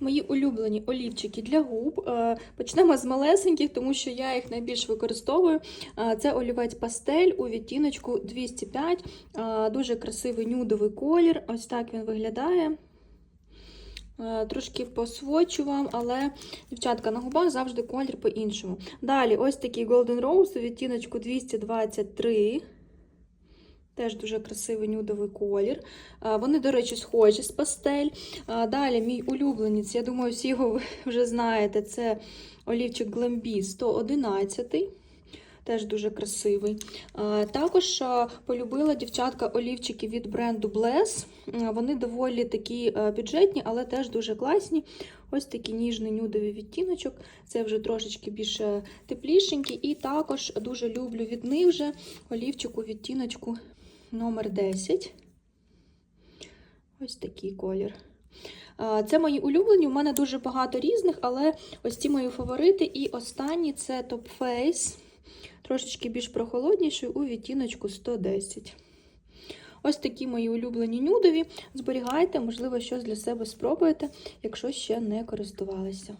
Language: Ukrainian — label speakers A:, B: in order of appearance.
A: Мої улюблені олівчики для губ. Е, Почнемо з малесеньких, тому що я їх найбільш використовую. Е, Це олівець пастель у відтіночку 205. Е, Дуже красивий нюдовий колір. Ось так він виглядає. Трошки посвочу вам, але дівчатка на губах завжди колір по-іншому. Далі, ось такий Golden Rose у відтіночку 223. Теж дуже красивий нюдовий колір. Вони, до речі, схожі з пастель. Далі мій улюбленець, я думаю, всі його вже знаєте, це олівчик Glambi 111. Теж дуже красивий. Також полюбила дівчатка олівчики від бренду Bless. Вони доволі такі бюджетні, але теж дуже класні. Ось такий ніжний нюдовий відтіночок. Це вже трошечки більш теплішенький. І також дуже люблю від них вже олівчик у відтіночку номер 10. Ось такий колір. Це мої улюблені. У мене дуже багато різних, але ось ці мої фаворити. І останній це Top Face. Трошечки більш прохолодніший у відтіночку 110. Ось такі мої улюблені нюдові. Зберігайте, можливо, щось для себе спробуєте, якщо ще не користувалися.